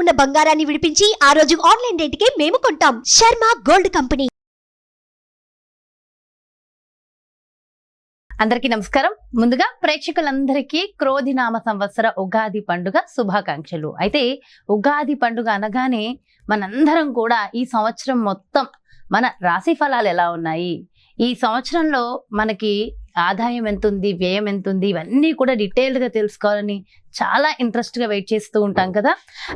ఉన్న బంగారాన్ని విడిపించి ఆ రోజు ఆన్లైన్ రేటుకే మేము కొంటాం. Sharma gold company. అందరికీ నమస్కారం. ముందుగా ప్రేక్షకులందరికీ క్రోధినామ సంవత్సర ఉగాది పండుగ శుభాకాంక్షలు. అయితే ఉగాది పండుగ అనగానే మనందరం కూడా ఈ సంవత్సరం మొత్తం మన రాశి ఫలాలు ఎలా ఉన్నాయి? ఈ సంవత్సరంలో మనకి ఆదాయం ఎంత ఉంది వ్యయం ఎంత ఉంది ఇవన్నీ కూడా డీటెయిల్డ్గా తెలుసుకోవాలని చాలా ఇంట్రెస్ట్గా వెయిట్ చేస్తూ ఉంటాం కదా.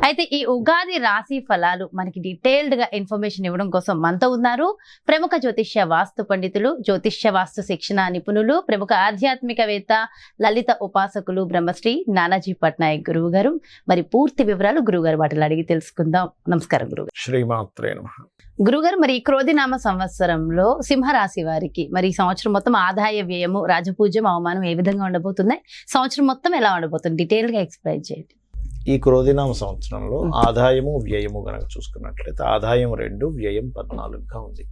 అయితే ఈ ఉగాది రాశి ఫలాలు మనకి డీటెయిల్డ్గా ఇన్ఫర్మేషన్ ఇవ్వడం కోసం మనతో ఉన్నారు ప్రముఖ జ్యోతిష్య వాస్తు పండితులు జ్యోతిష్య వాస్తు శిక్షణ నిపుణులు ప్రముఖ ఆధ్యాత్మికవేత్త లలిత ఉపాసకులు బ్రహ్మశ్రీ నానాజీ పట్నాయక్ గురువు గారు మరి పూర్తి వివరాలు గురువు గారు వాటిలో అడిగి తెలుసుకుందాం. నమస్కారం గురువు శ్రీమాత్రే నమ. గురుగారు మరి ఈ క్రోధినామ సంవత్సరంలో సింహరాశి వారికి మరి ఈ సంవత్సరం మొత్తం ఆదాయ వ్యయము రాజపూజ్యం అవమానం ఏ విధంగా ఉండబోతున్నాయి? సంవత్సరం మొత్తం ఎలా ఉండబోతుంది? డీటెయిల్ గా ఎక్స్ప్లెయిన్ చేయండి. ఈ క్రోధినామ సంవత్సరంలో. ఆదాయము వ్యయము గనక చూసుకున్నట్లయితే ఆదాయం రెండు వ్యయం పద్నాలుగుగా ఉంది.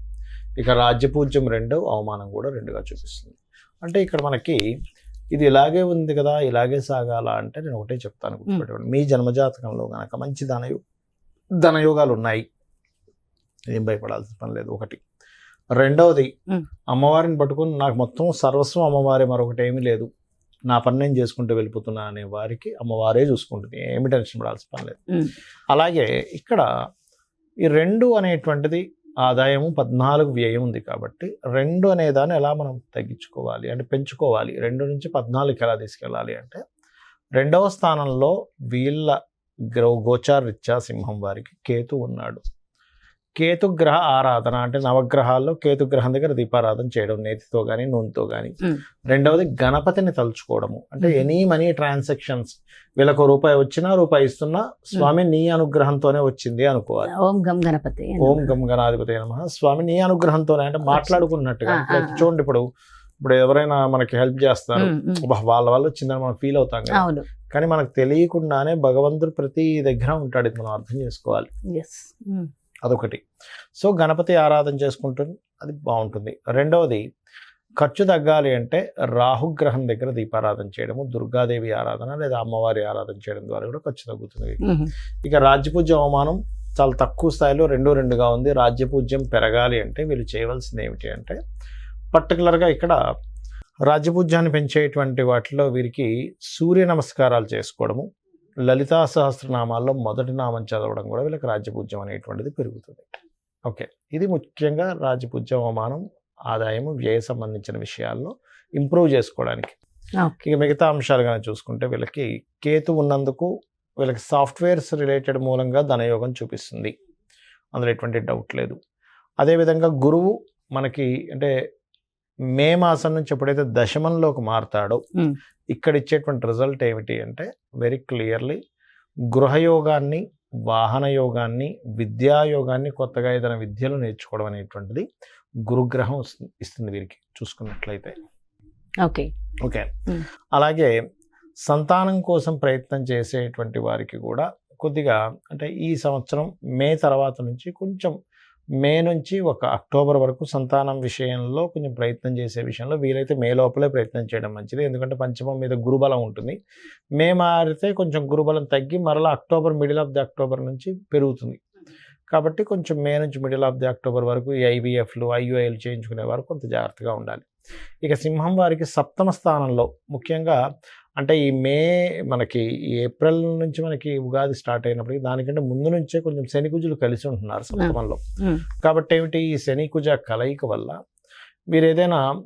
ఇక రాజ్యపూజ్యం రెండు అవమానం కూడా రెండుగా చూపిస్తుంది. అంటే ఇక్కడ మనకి ఇది ఇలాగే ఉంది కదా ఇలాగే సాగాల అంటే నేను ఒకటే చెప్తాను గుర్తుపెట్టుకోండి. మీ జన్మజాతకంలో గనక మంచి ధనయో ధనయోగాలు ఉన్నాయి ఏం భయపడాల్సిన పని లేదు. ఒకటి. రెండవది మ్మ్. అమ్మవారిని పట్టుకుని నాకు మొత్తం సర్వస్వం అమ్మవారే మరొకటి ఏమీ లేదు. నా పని నేను చేసుకుంటూ వెళ్ళిపోతున్నా అనే వారికి అమ్మవారే చూసుకుంటుంది. ఏమి టెన్షన్ పడాల్సిన పని లేదు. అలాగే ఇక్కడ ఈ రెండు అనేటువంటిది ఆదాయము పద్నాలుగు వ్యయం ఉంది కాబట్టి రెండు అనే దాన్ని ఎలా మనం తగ్గించుకోవాలి అంటే పెంచుకోవాలి? రెండు నుంచి పద్నాలుగుకి ఎలా తీసుకెళ్ళాలి అంటే రెండవ స్థానంలో వీళ్ళ గ్రో గోచారరీత్యా సింహం వారికి కేతు ఉన్నాడు. కేతుగ్రహ ఆరాధన అంటే నవగ్రహాల్లో కేతుగ్రహం దగ్గర దీపారాధన చేయడం నేతితో కానీ నూనెతో కానీ. రెండవది గణపతిని తలుచుకోవడము. అంటే. Any money transactions. వీళ్ళకు రూపాయి వచ్చినా రూపాయి ఇస్తున్నా స్వామి నీ అనుగ్రహంతోనే వచ్చింది అనుకోవాలి. ఓం గం గణపతి ఓం గం గణాధిపతి నమ స్వామి నీ అనుగ్రహంతోనే అంటే మాట్లాడుకున్నట్టుగా. చూడండి ఇప్పుడు ఇప్పుడు ఎవరైనా మనకి హెల్ప్ చేస్తారు. వాళ్ళ వల్ల వచ్చిందని మనం ఫీల్ అవుతాం కదా. కానీ మనకు తెలియకుండానే భగవంతుడు ప్రతి దగ్గర ఉంటాడు. ఇది మనం అర్థం చేసుకోవాలి. అదొకటి. సో గణపతి ఆరాధన చేసుకుంటుంది అది బాగుంటుంది. రెండవది ఖర్చు తగ్గాలి అంటే రాహుగ్రహం దగ్గర దీపారాధన చేయడము దుర్గాదేవి ఆరాధన లేదా అమ్మవారి ఆరాధన చేయడం ద్వారా కూడా ఖర్చు తగ్గుతుంది. ఇక రాజ్యపూజ్య అవమానం చాలా తక్కువ స్థాయిలో రెండు రెండుగా ఉంది. రాజ్యపూజ్యం పెరగాలి అంటే వీళ్ళు చేయవలసింది ఏమిటి అంటే పర్టికులర్గా ఇక్కడ రాజ్యపూజ్యాన్ని పెంచేటువంటి వాటిలో వీరికి సూర్య నమస్కారాలు చేసుకోవడము లలితా సహస్రనామాల్లో మొదటి నామం చదవడం కూడా వీళ్ళకి రాజ్యపూజ్యం అనేటువంటిది పెరుగుతుంది. ఓకే. ఇది ముఖ్యంగా రాజ్యపూజ్యం అవమానం ఆదాయము వ్యయ సంబంధించిన విషయాల్లో ఇంప్రూవ్ చేసుకోవడానికి. ఇక మిగతా అంశాలు కనుక చూసుకుంటే వీళ్ళకి కేతు ఉన్నందుకు వీళ్ళకి సాఫ్ట్వేర్స్ రిలేటెడ్ మూలంగా ధనయోగం చూపిస్తుంది. అందులో ఎటువంటి డౌట్ లేదు. అదేవిధంగా గురువు మనకి అంటే మే మాసం నుంచి ఎప్పుడైతే దశమంలోకి మారుతాడో. ఇక్కడ ఇచ్చేటువంటి రిజల్ట్ ఏమిటి అంటే వెరీ క్లియర్లీ గృహయోగాన్ని వాహన యోగాన్ని విద్యాయోగాన్ని కొత్తగా ఏదైనా విద్యలు నేర్చుకోవడం అనేటువంటిది గురుగ్రహం ఇస్తుంది- వీరికి చూసుకున్నట్లయితే ఓకే ఓకే. అలాగే సంతానం కోసం ప్రయత్నం చేసేటువంటి వారికి కూడా కొద్దిగా అంటే ఈ సంవత్సరం మే తర్వాత నుంచి కొంచెం మే నుంచి ఒక అక్టోబర్ వరకు సంతానం విషయంలో కొంచెం ప్రయత్నం చేసే విషయంలో వీలైతే మే లోపలే ప్రయత్నం చేయడం మంచిది. ఎందుకంటే పంచమం మీద గురుబలం ఉంటుంది. మే మారితే కొంచెం గురుబలం తగ్గి మరలా October middle of the October నుంచి పెరుగుతుంది. కాబట్టి కొంచెం మే నుంచి మిడిల్ ఆఫ్ ది అక్టోబర్ వరకు ఐవీఎఫ్లు ఐయుఐలు చేయించుకునే వారు కొంత జాగ్రత్తగా ఉండాలి. ఇక సింహం వారికి సప్తమ స్థానంలో ముఖ్యంగా అంటే ఈ మే మనకి ఏప్రిల్ నుంచి మనకి ఉగాది స్టార్ట్ అయినప్పటికీ దానికంటే ముందు నుంచే కొంచెం శని కుజులు కలిసి ఉంటున్నారు సప్తమంలో. కాబట్టి ఏమిటి ఈ శని కుజ కలయిక వల్ల మీరు ఏదైనా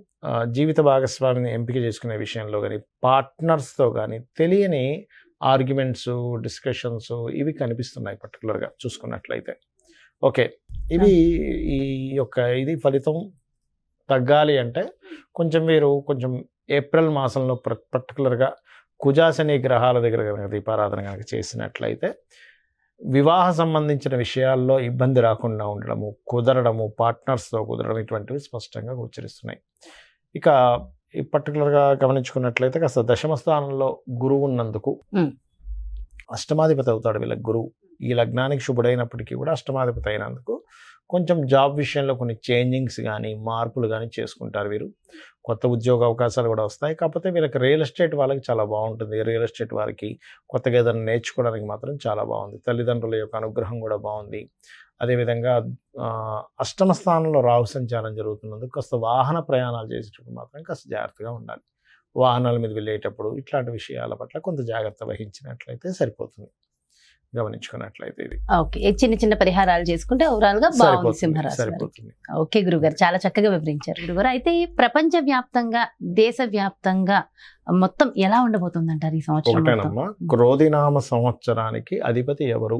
జీవిత భాగస్వామిని ఎంపిక చేసుకునే విషయంలో కానీ పార్ట్నర్స్తో కానీ తెలియని ఆర్గ్యుమెంట్స్ డిస్కషన్స్ ఇవి కనిపిస్తున్నాయి పర్టికులర్గా చూసుకున్నట్లయితే. ఓకే. ఇవి ఈ యొక్క ఇది ఫలితం తగ్గాలి అంటే కొంచెం మీరు కొంచెం ఏప్రిల్ మాసంలో పర్టికులర్గా కుజాశని గ్రహాల దగ్గర కనుక దీపారాధన కనుక చేసినట్లయితే వివాహ సంబంధించిన విషయాల్లో ఇబ్బంది రాకుండా ఉండడము కుదరడము పార్ట్నర్స్తో కుదరడం ఇటువంటివి స్పష్టంగా గోచరిస్తున్నాయి. ఇక ఈ పర్టికులర్గా గమనించుకున్నట్లయితే కాస్త దశమ స్థానంలో గురువు ఉన్నందుకు. అష్టమాధిపతి అవుతాడు వీళ్ళకి గురువు. ఈ లగ్నానికి శుభుడైనప్పటికీ కూడా అష్టమాధిపతి అయినందుకు కొంచెం జాబ్ విషయంలో కొన్ని చేంజింగ్స్ కానీ మార్పులు కానీ చేసుకుంటారు వీరు. కొత్త ఉద్యోగ అవకాశాలు కూడా వస్తాయి. కాకపోతే వీళ్ళకి రియల్ ఎస్టేట్ వాళ్ళకి చాలా బాగుంటుంది. రియల్ ఎస్టేట్ వారికి కొత్తగా ఏదైనా నేర్చుకోవడానికి మాత్రం చాలా బాగుంది. తల్లిదండ్రుల యొక్క అనుగ్రహం కూడా బాగుంది. అదేవిధంగా అష్టమ స్థానంలో రాహు సంచారం జరుగుతున్నందుకు కాస్త వాహన ప్రయాణాలు చేసేటప్పుడు మాత్రం కాస్త జాగ్రత్తగా ఉండాలి. వాహనాల మీద వెళ్ళేటప్పుడు ఇట్లాంటి విషయాల పట్ల కొంత జాగ్రత్త వహించినట్లయితే సరిపోతుంది. గమనించుకున్నట్లయితే ఇది. ఓకే. చిన్న చిన్న పరిహారాలు చేసుకుంటే ఓవరాల్గా బాగుంది సింహరాశి ఓకే గురుగారు చాలా చక్కగా వివరించారు. గురుగారు అయితే ప్రపంచ వ్యాప్తంగా దేశ వ్యాప్తంగా మొత్తం ఎలా ఉండబోతుంది అంటారు ఈ సంవత్సరం క్రోధినామ సంవత్సరానికి అధిపతి ఎవరు?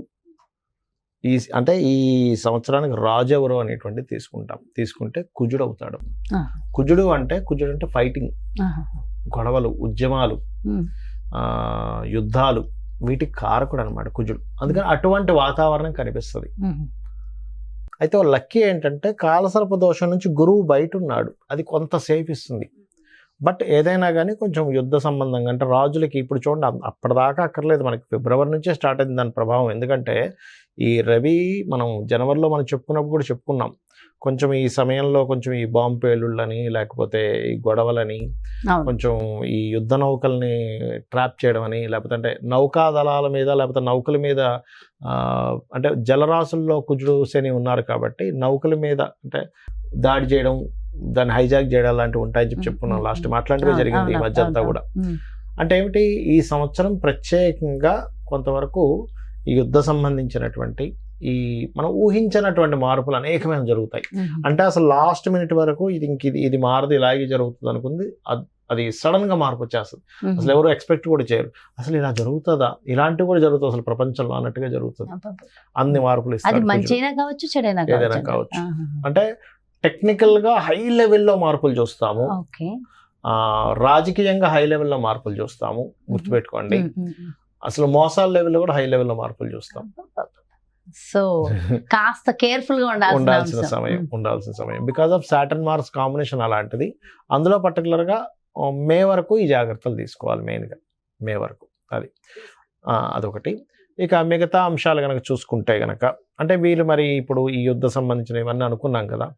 ఈ అంటే ఈ సంవత్సరానికి రాజు ఎవరు అనేటువంటి తీసుకుంటాం. తీసుకుంటే కుజుడు అవుతాడు. కుజుడు అంటే కుజుడు అంటే ఫైటింగ్. గొడవలు ఉద్యమాలు యుద్ధాలు. వీటికి కారకుడు అనమాట కుజుడు. అందుకని అటువంటి వాతావరణం కనిపిస్తుంది. అయితే లక్కీ ఏంటంటే కాలసర్ప దోషం నుంచి గురువు బయట ఉన్నాడు అది కొంత సేఫ్ ఇస్తుంది. బట్ ఏదైనా కానీ కొంచెం యుద్ధ సంబంధంగా అంటే రాజులకి ఇప్పుడు చూడండి అప్- అప్పటిదాకా అక్కర్లేదు. మనకి ఫిబ్రవరి నుంచే స్టార్ట్ అయింది దాని ప్రభావం. ఎందుకంటే ఈ రవి మనం జనవరిలో మనం చెప్పుకున్నప్పుడు కూడా చెప్పుకున్నాం. కొంచెం ఈ సమయంలో కొంచెం ఈ బాంబు పేలుళ్ళని లేకపోతే ఈ గొడవలని కొంచెం ఈ యుద్ధ నౌకల్ని ట్రాప్ చేయడం అని లేకపోతే అంటే నౌకా దళాల మీద లేకపోతే నౌకల మీద అంటే జలరాశుల్లో కుజుడు శని ఉన్నారు కాబట్టి నౌకల మీద అంటే దాడి చేయడం దాన్ని హైజాక్ చేయడం లాంటివి ఉంటాయని చెప్పి చెప్పుకున్నాం లాస్ట్ అవును, జరిగింది ఈ మధ్య అంతా కూడా. అంటే ఏమిటి? ఈ సంవత్సరం ప్రత్యేకంగా కొంతవరకు ఈ యుద్ధ సంబంధించినటువంటి ఈ మనం ఊహించినటువంటి మార్పులు అనేకమైన జరుగుతాయి. అంటే అసలు లాస్ట్ మినిట్ వరకు ఇది ఇంక ఇది ఇది మారదు ఇలాగే జరుగుతుంది అనుకుంది. అద్- అది సడన్గా మార్పు వచ్చేస్తుంది. అసలు ఎవరు ఎక్స్పెక్ట్ కూడా చేయరు. అసలు ఇలా జరుగుతుందా? ఇలాంటివి కూడా జరుగుతుంది అసలు ప్రపంచంలో అన్నట్టుగా జరుగుతుంది. అన్ని మార్పులు ఏదైనా కావచ్చు. అంటే టెక్నికల్గా హై లెవెల్లో మార్పులు చూస్తాము. రాజకీయంగా హై లెవెల్లో మార్పులు చూస్తాము. గుర్తుపెట్టుకోండి. అసలు మోసాల లెవెల్లో కూడా హై లెవెల్లో మార్పులు చూస్తాం. సో కాస్త కేర్ఫుల్గా ఉండాల్సిన. సమయం. ఉండాల్సిన సమయం. Because of Saturn Mars combination అలాంటిది అందులో particular గా మే వరకు ఈ జాగ్రత్తలు తీసుకోవాలి main గా. మే వరకు అది. అదొకటి. ఇక మిగతా అంశాలు కనుక చూసుకుంటే గనక అంటే వీళ్ళు మరి ఇప్పుడు ఈ యుద్ధ సంబంధించిన ఇవన్నీ అనుకున్నాం కదా.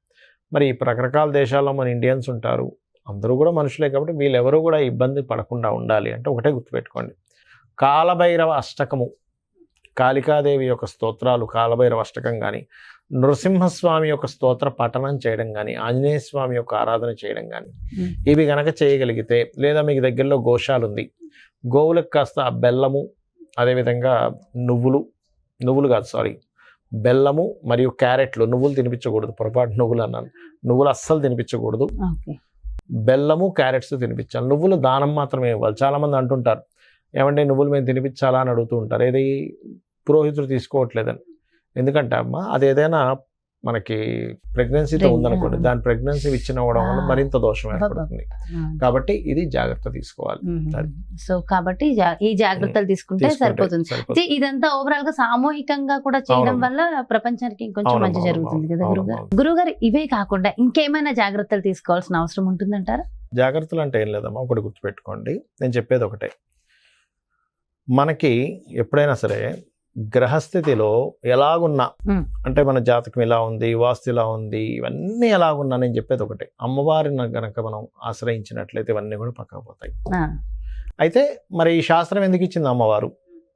మరి రకరకాల దేశాల్లో మన ఇండియన్స్ ఉంటారు అందరూ కూడా మనుషులే కాబట్టి వీళ్ళెవరూ కూడా ఇబ్బంది పడకుండా ఉండాలి అంటే ఒకటే గుర్తుపెట్టుకోండి కాలభైరవ అష్టకము కాళికాదేవి యొక్క స్తోత్రాలు కాలభైరవ అష్టకం కానీ నృసింహస్వామి యొక్క స్తోత్ర పఠనం చేయడం కానీ ఆంజనేయ స్వామి యొక్క ఆరాధన చేయడం కానీ. ఇవి గనక చేయగలిగితే లేదా మీకు దగ్గరలో గోశాల ఉంది గోవులకు కాస్త ఆ బెల్లము అదేవిధంగా నువ్వులు నువ్వులు కాదు సారీ బెల్లము మరియు క్యారెట్లు నువ్వులు తినిపించకూడదు. పొరపాటు నువ్వులు అన్నాను. నువ్వులు అస్సలు తినిపించకూడదు. బెల్లము క్యారెట్స్ తినిపించాలి. నువ్వులు దానం మాత్రమే ఇవ్వాలి. చాలా మంది అంటుంటారు ఏమంటే నువ్వులు మేము తినిపించాలా? అని అడుగుతూ ఉంటారు. ఏది? పురోహితుడు తీసుకోవట్లేదని. ఎందుకంటే అమ్మ అది ఏదైనా మనకి ప్రెగ్నెన్సీతో ఉందనుకోండి. దాని ప్రెగ్నెన్సీ అవ్వడం వల్ల. మరింత దోషం ఏర్పడుతుంది. కాబట్టి ఇది జాగ్రత్త తీసుకోవాలి. సో కాబట్టి ఈ జాగ్రత్తలు తీసుకుంటే సరిపోతుంది. ఇదంతా ఓవరాల్గా సామూహికంగా కూడా చేయడం. వల్ల ప్రపంచానికి ఇంకొంచెం మంచి జరుగుతుంది కదా గురుగారు. గురుగారు ఇవే కాకుండా ఇంకేమైనా జాగ్రత్తలు తీసుకోవాల్సిన అవసరం ఉంటుందంటారా? జాగ్రత్తలు అంటే ఏం లేదమ్మా ఒకటి గుర్తుపెట్టుకోండి. నేను చెప్పేది ఒకటే. మనకి ఎప్పుడైనా సరే గ్రహస్థితిలో ఎలాగున్నా. అంటే మన జాతకం ఇలా ఉంది వాస్తు ఇలా ఉంది ఇవన్నీ ఎలాగున్నా నేను చెప్పేది ఒకటే. అమ్మవారిని గనక మనం ఆశ్రయించినట్లయితే ఇవన్నీ కూడా పక్కకు పోతాయి. అయితే మరి ఈ శాస్త్రం ఎందుకు ఇచ్చింది అమ్మవారు?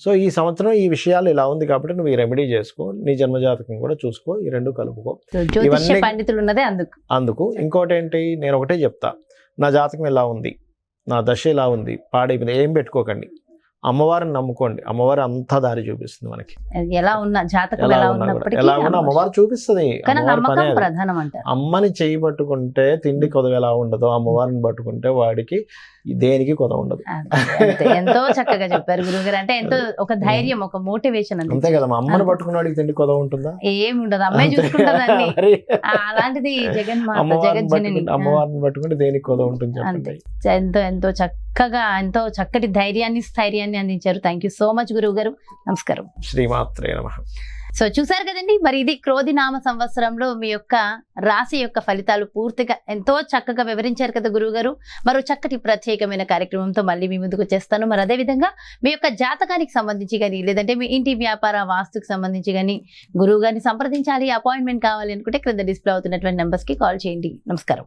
సో ఈ సంవత్సరం ఈ విషయాలు ఇలా ఉంది కాబట్టి నువ్వు ఈ రెమెడీ చేసుకో నీ జన్మజాతకం కూడా చూసుకో ఈ రెండు కలుపుకో. ఇవన్నీ- పండితులు ఉన్నదే అందుకు. అందుకు. ఇంకోటి ఏంటి నేను ఒకటే చెప్తా. నా జాతకం ఇలా ఉంది? నా దశ ఇలా ఉంది? పాడైపోయింది. ఏం పెట్టుకోకండి. అమ్మవారిని నమ్ముకోండి. అమ్మవారు అంతా దారి చూపిస్తుంది మనకి. ఎలా ఉన్న జాతకం ఎలా ఎలా ఉన్నా అమ్మవారు చూపిస్తుంది. అమ్మని చేయి పట్టుకుంటే తిండి కొదవ ఎలా ఉండదో అమ్మవారిని పట్టుకుంటే వాడికి దేనికి కొదవ ఉండదు. ఎంతో చక్కగా చెప్పారు గురుగారు అంటే ఎంతో ఒక ధైర్యం ఒక మోటివేషన్ అంతే కదా అమ్మని. పట్టుకున్న వాడికి తిండి కొదవ ఉంటుందా? ఏమి ఉండదు అమ్మాయి. చూసుకుంటుందండి. అలాంటిది జగజ్జనని. పట్టుకుంటే అమ్మవారిని పట్టుకుంటే దేనికి కొదవ ఉంటుంది ఎంతో ఎంతో చక్కగా ఎంతో చక్కటి ధైర్యాన్ని స్థైర్యాన్ని అందించారు. థ్యాంక్ యూ సో మచ్ గురువు గారు నమస్కారం. శ్రీమాత్రే నమ. సో చూసారు కదండి మరి ఇది క్రోధి నామ సంవత్సరంలో మీ యొక్క రాశి యొక్క ఫలితాలు పూర్తిగా ఎంతో చక్కగా వివరించారు కదా గురువు గారు మరో చక్కటి ప్రత్యేకమైన కార్యక్రమంతో మళ్ళీ మీ ముందుకు వచ్చేస్తాను. మరి అదే విధంగా మీ యొక్క జాతకానికి సంబంధించి కానీ లేదంటే మీ ఇంటి వ్యాపార వాస్తుకు సంబంధించి కానీ గురువు గారిని సంప్రదించాలి అపాయింట్మెంట్ కావాలి అనుకుంటే క్రింద డిస్ప్లే అవుతున్నటువంటి numbers కి కాల్ చేయండి. నమస్కారం.